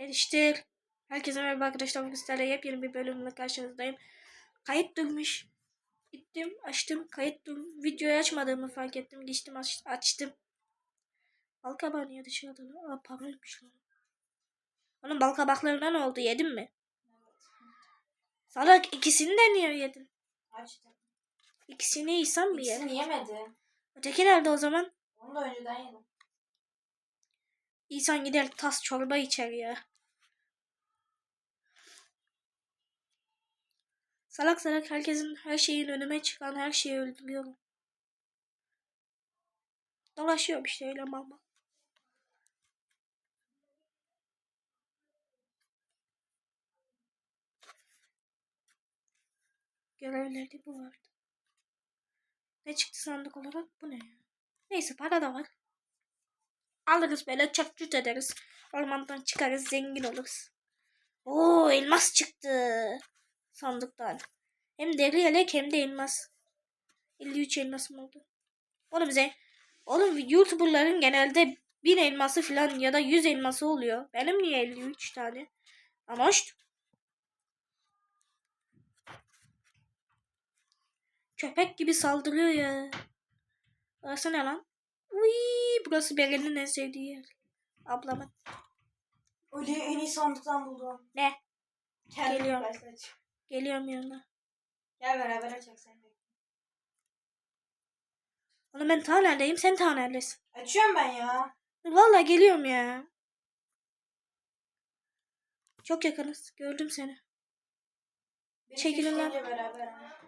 Geliştir. Herkese merhaba arkadaşlar. Bugün sizlerle yepyeni bir bölümle karşınızdayım. Kayıt durmuş. Gittim açtım kayıt dur. Videoyu açmadığımı fark ettim. Geçtim aç- açtım. Bal kabağı niye dışarıda? Aa paraymış lan. Onun bal kabaklarına ne oldu? Yedin mi? Salak ikisini de niye yedin? Açtım. İkisini yiysen mi ye? İkisini yemedi. Öteki nerede o zaman? Onu da önceden yedim. İnsan gider tas çorba içer ya. Salak salak herkesin her şeyin önüme çıkan her şeyi öldürüyorum. Dolaşıyorum işte öyle mama. Görevlerde bu vardı. Ne çıktı sandık olarak? Bu ne? Neyse para da var. Alırız böyle çat çut ederiz. Ormandan çıkarız zengin oluruz. Oo elmas çıktı. Sandıktan. Hem deri yelek hem de elmas. 53 elmasım oldu. Oğlum bize. Oğlum YouTuber'ların genelde 1000 elması falan ya da 100 elması oluyor. Benim niye 53 tane? Ama hoş. Köpek gibi saldırıyor ya. Burası ne lan? Uy, burası Beren'in en sevdiği yer. Ablamın. Öyle en iyi sandıktan buldum. Ne? Kendim Geliyorum. Geliyorum yanına. Gel beraber açak sen. Oğlum ben ta neredeyim sen ta neredesin? Açıyorum ben ya. Vallahi geliyorum ya. Çok yakınız. Gördüm seni. Bir Çekilin lan. beraber. ama.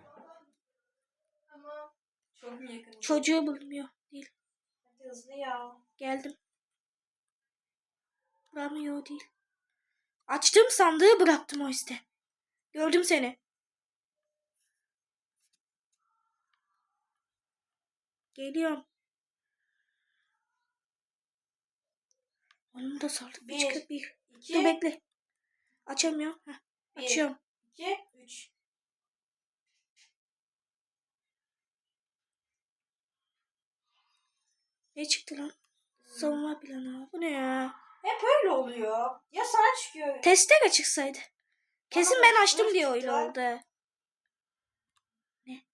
Ama çok mu yakın? Çocuğu bulmuyor. Değil. Hadi hızlı ya. Geldim. Bulamıyor değil. Açtım sandığı bıraktım o işte. Gördüm seni. Geliyorum. Onu da sardık. Bir. Çıkıp bir. İki, Dur bekle. Açamıyorum. Heh, Bir. açıyorum. iki, üç. Ne çıktı lan? Savunma planı. Bu ne ya? Hep öyle oluyor. Ya sana çıkıyor. Testere çıksaydı. Kesin ben açtım diye öyle oldu. Ne?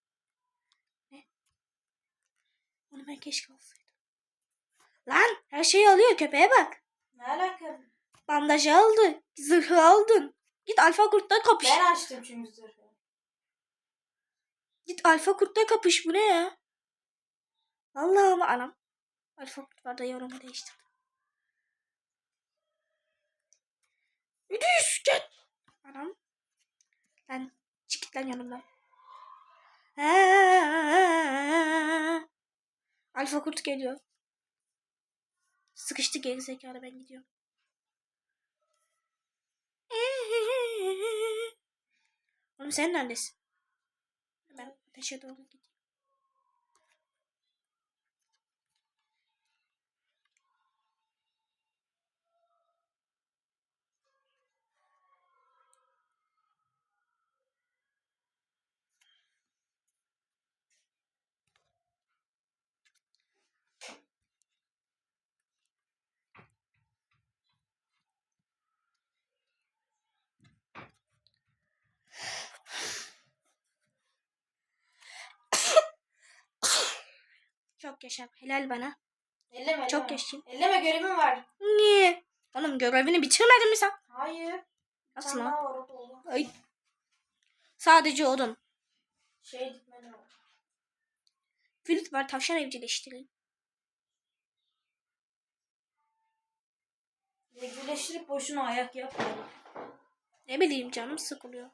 Ne? Onu ben keşke alsaydım. Lan her şeyi alıyor köpeğe bak. Ne alaka? Bandajı aldı. Zırhı aldın. Git alfa kurtla kapış. Ben açtım çünkü zırhı. Git alfa kurtla kapış. Bu ne ya? Allah'ım anam. Alfa kurt var da yorumu değiştirdim. Üdüş git. Anam. Lan çık lan yanımdan. Ha. Alfa kurt geliyor. Sıkıştı gerizekalı ben gidiyorum. Oğlum sen neredesin? Ben ateşe doğru gidiyorum. Çok yaşa. Helal bana. Elleme Çok elleme. yaşayayım. Elleme görevim var. Niye? Oğlum görevini bitirmedin mi sen? Hayır. Nasıl lan? var. Ay. Sadece odun. Şey gitmedi o. Flüt var tavşan evcilleştireyim. Birleştirip boşuna ayak yapma. Ne bileyim canım sıkılıyor.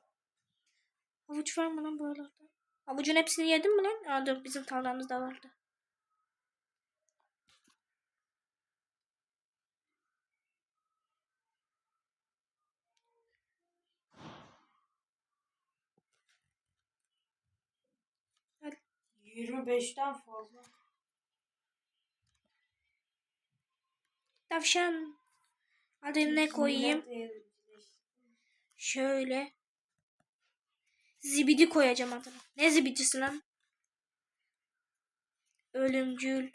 Havuç var mı lan buralarda? Havucun hepsini yedin mi lan? Aa dur bizim tarlamızda vardı. 25'ten fazla. Tavşan. Hadi ne koyayım? Şöyle. Zibidi koyacağım adına. Ne zibidisi lan? Ölümcül.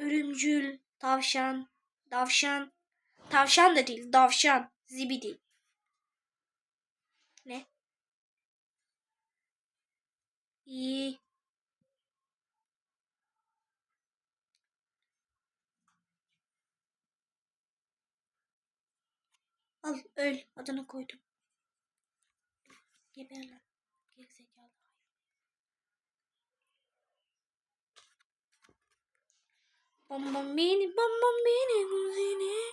Örümcül, tavşan, davşan. Tavşan da değil, davşan. Zibidi. Ne? İyi. Al öl adını koydum. Geber lan. Gerizekalı. Bam bam bini bam bam bini kuzini.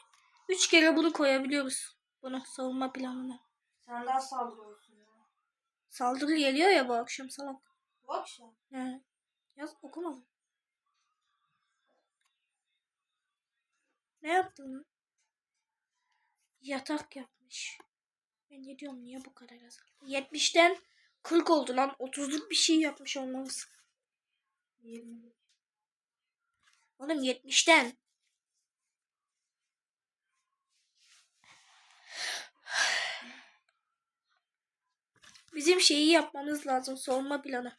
Üç kere bunu koyabiliyoruz. Bunu savunma planına. Sen daha saldırıyorsun ya. Saldırı geliyor ya bu akşam salak. Bu akşam. He. Yaz okumadım. Ne yaptın lan? Yatak yapmış. Ben ne diyorum niye bu kadar azaldı? 70'ten 40 oldu lan. 30'luk bir şey yapmış olmamız. 20. Oğlum 70'ten. Bizim şeyi yapmamız lazım. Savunma planı.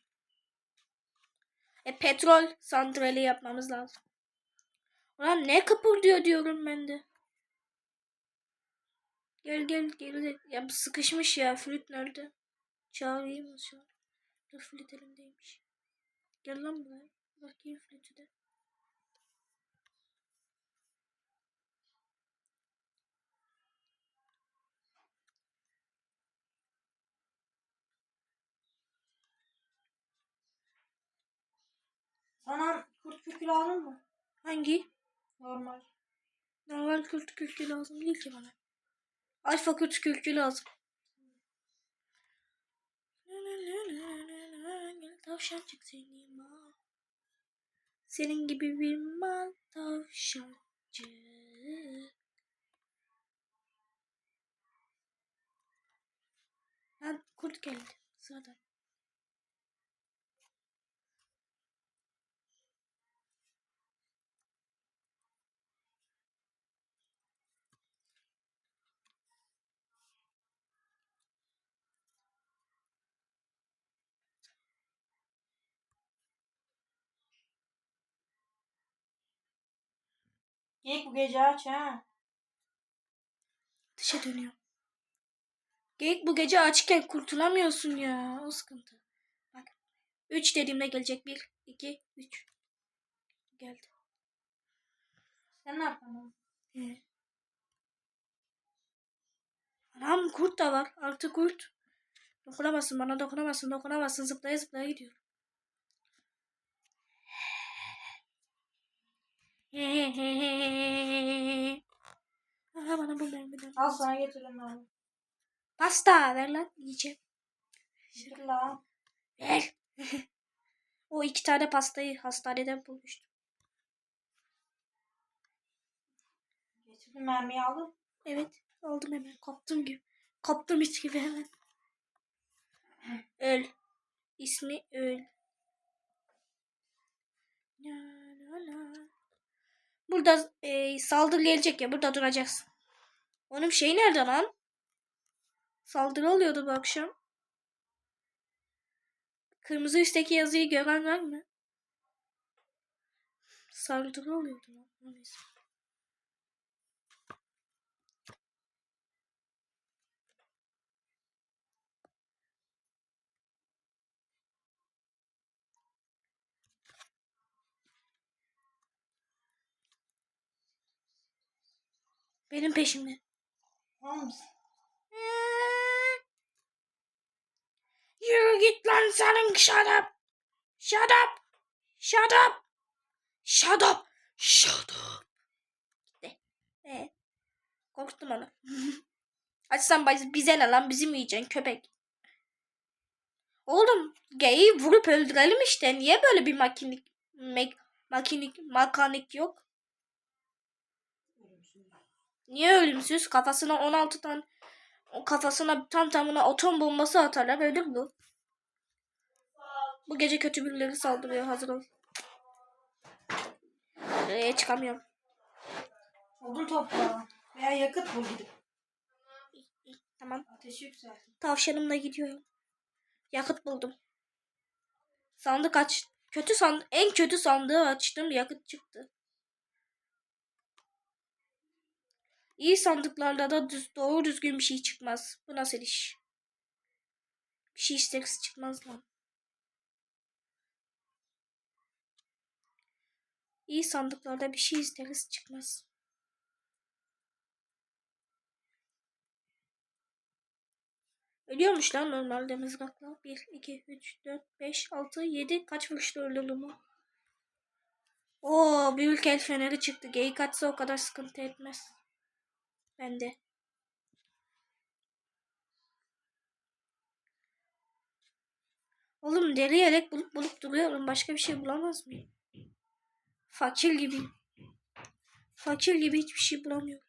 E petrol santrali yapmamız lazım. Ulan ne kıpırdıyor diyorum ben de. Gel gel gel. Ya sıkışmış ya. Flüt nerede? Çağırayım mı şu an? Dur flüt elimdeymiş. Gel lan buraya. Bakayım flütü de. Sana kurt kürkü lazım mı? Hangi? Normal. Normal kurt kürkü lazım değil ki bana. Alfa kurt kürkü lazım. Tavşan çık seni mal. Senin gibi bir mal tavşancı. Ha kurt geldi. Sıradan. Geyik bu gece aç ha. Dışa dönüyor. Geyik bu gece açken kurtulamıyorsun ya. O sıkıntı. Bak. 3 dediğimde gelecek. 1, 2, 3. Geldi. Sen ne yaptın? He. Anam kurt da var. Artı kurt. Dokunamazsın bana dokunamazsın dokunamazsın zıplaya zıplaya gidiyor. Aha bana bu mermiden. Al sana getiririm abi. Pasta ver lan yiyeceğim. Git la. Ver. o iki tane pastayı hastaneden bulmuştum. Getirdim mermiyi aldın. Evet aldım hemen kaptım gibi. Kaptım hiç gibi hemen. Öl. İsmi Öl. La la la. Burada e, saldırı gelecek ya burada duracaksın. Onun şey nerede lan? Saldırı oluyordu bu akşam. Kırmızı üstteki yazıyı gören var mı? Saldırı oluyordu lan. Neyse. Benim peşimde. Mısın? Yürü git lan senin shut up. Shut up. Shut up. Shut up. Shut up. Gitti. Ee, korktum onu. Açsan biz- bize ne lan bizim yiyeceksin köpek. Oğlum geyi vurup öldürelim işte. Niye böyle bir makinik mek, makinik makanik yok? Niye ölümsüz? Kafasına 16 tane kafasına tam tamına atom bombası atarlar ölür bu. Bu gece kötü birileri saldırıyor hazır ol. Ee, çıkamıyorum. Odun topla. Veya yakıt bul gidip. Tamam. Ateşi yükseltin. Tavşanımla gidiyorum. Yakıt buldum. Sandık aç. Kötü sandık. En kötü sandığı açtım. Yakıt çıktı. İyi sandıklarda da düz, doğru düzgün bir şey çıkmaz. Bu nasıl iş? Bir şey isteriz çıkmaz lan. İyi sandıklarda bir şey isteriz çıkmaz. Ölüyormuş lan normalde mızrakla. 1, 2, 3, 4, 5, 6, 7. Kaç vuruşta öldürdü mu? Oo büyük el feneri çıktı. Geyik atsa o kadar sıkıntı etmez. Bende. Oğlum deri yelek bulup bulup duruyorum. Başka bir şey bulamaz mıyım? Fakir gibi. Fakir gibi hiçbir şey bulamıyorum.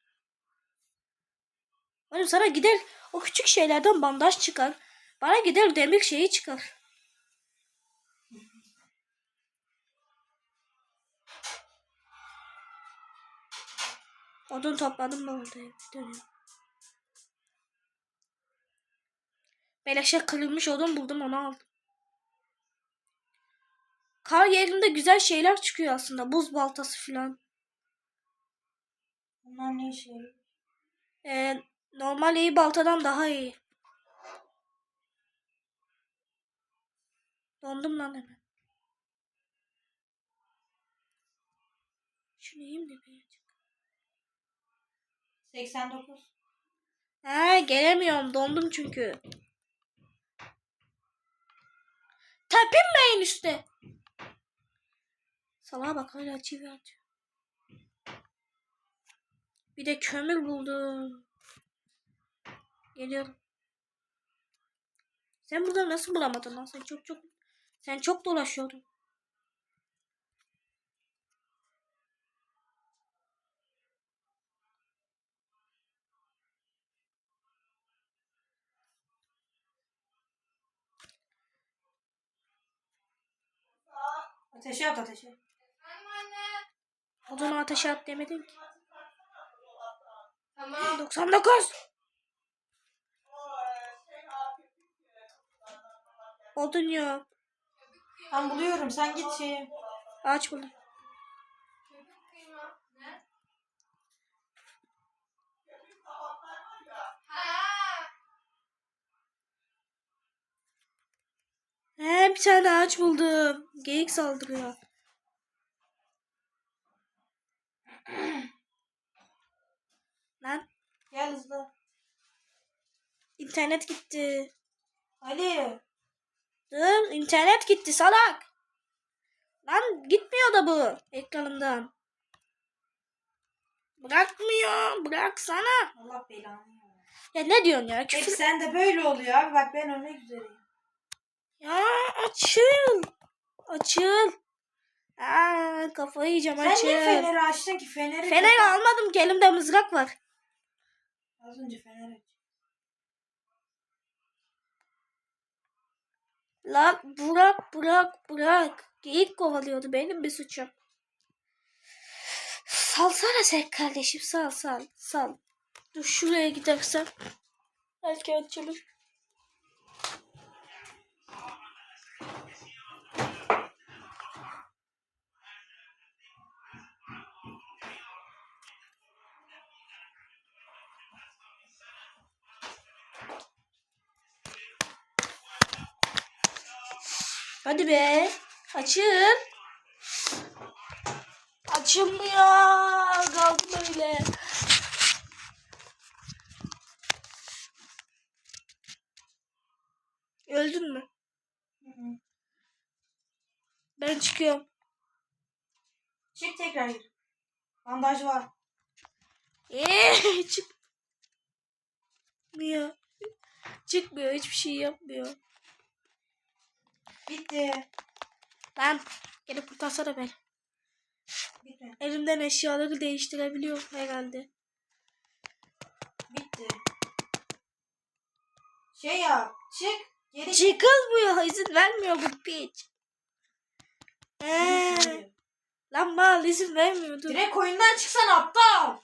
Oğlum sana gider o küçük şeylerden bandaj çıkar. Bana gider demir şeyi çıkar. Odun topladım ben orada dönüyorum. Beleşe kırılmış odun buldum onu aldım. Kar yerinde güzel şeyler çıkıyor aslında. Buz baltası filan. Bunlar ne yarıyor? Ee, normal iyi baltadan daha iyi. Dondum lan hemen. Şunu yiyeyim de birazcık. 89. He gelemiyorum. Dondum çünkü. Tepinmeyin üstte. Salağa bak hala çivi atıyor. Bir de kömür buldum. Geliyorum. Sen burada nasıl bulamadın lan? Sen çok çok sen çok dolaşıyordun. Ateşe at ateşe. Odunu ateşe at demedim ki. Tamam. 99. Odun yok. Ben buluyorum. Sen git şey. Ağaç buldum. He bir tane ağaç buldum. Geyik saldırıyor. Lan Gel hızlı. internet gitti. Ali. Dur internet gitti salak. Lan gitmiyor da bu ekranımdan. Bırakmıyor. Bıraksana. Allah belanı ya. Ne diyorsun ya? Hep Küfür. sen de böyle oluyor abi. Bak ben örnek üzereyim. Ya açıl. Açıl. Aa, kafayı yiyeceğim Sen açıl. niye feneri açtın ki? Feneri Feneri almadım ki elimde mızrak var. Az önce fener aç. Lan bırak bırak bırak. Geyik kovalıyordu benim bir suçum. Salsana sen kardeşim sal sal sal. Dur şuraya gidersem. Belki açılır. Hadi be. Açıl. Açılmıyor. Kaldı böyle. Öldün mü? Hı hı. Ben çıkıyorum. Çık tekrar gir. Bandaj var. Eee çıkmıyor. Çıkmıyor. Hiçbir şey yapmıyor. Bitti. Lan gelip kurtarsana beni. Bitti. Elimden eşyaları değiştirebiliyorum herhalde. Bitti. Şey yap. Çık. Geri Çıkılmıyor. izin vermiyor bu piç. Eee. Direkt Lan mal izin vermiyor. Dur. oyundan çıksan aptal.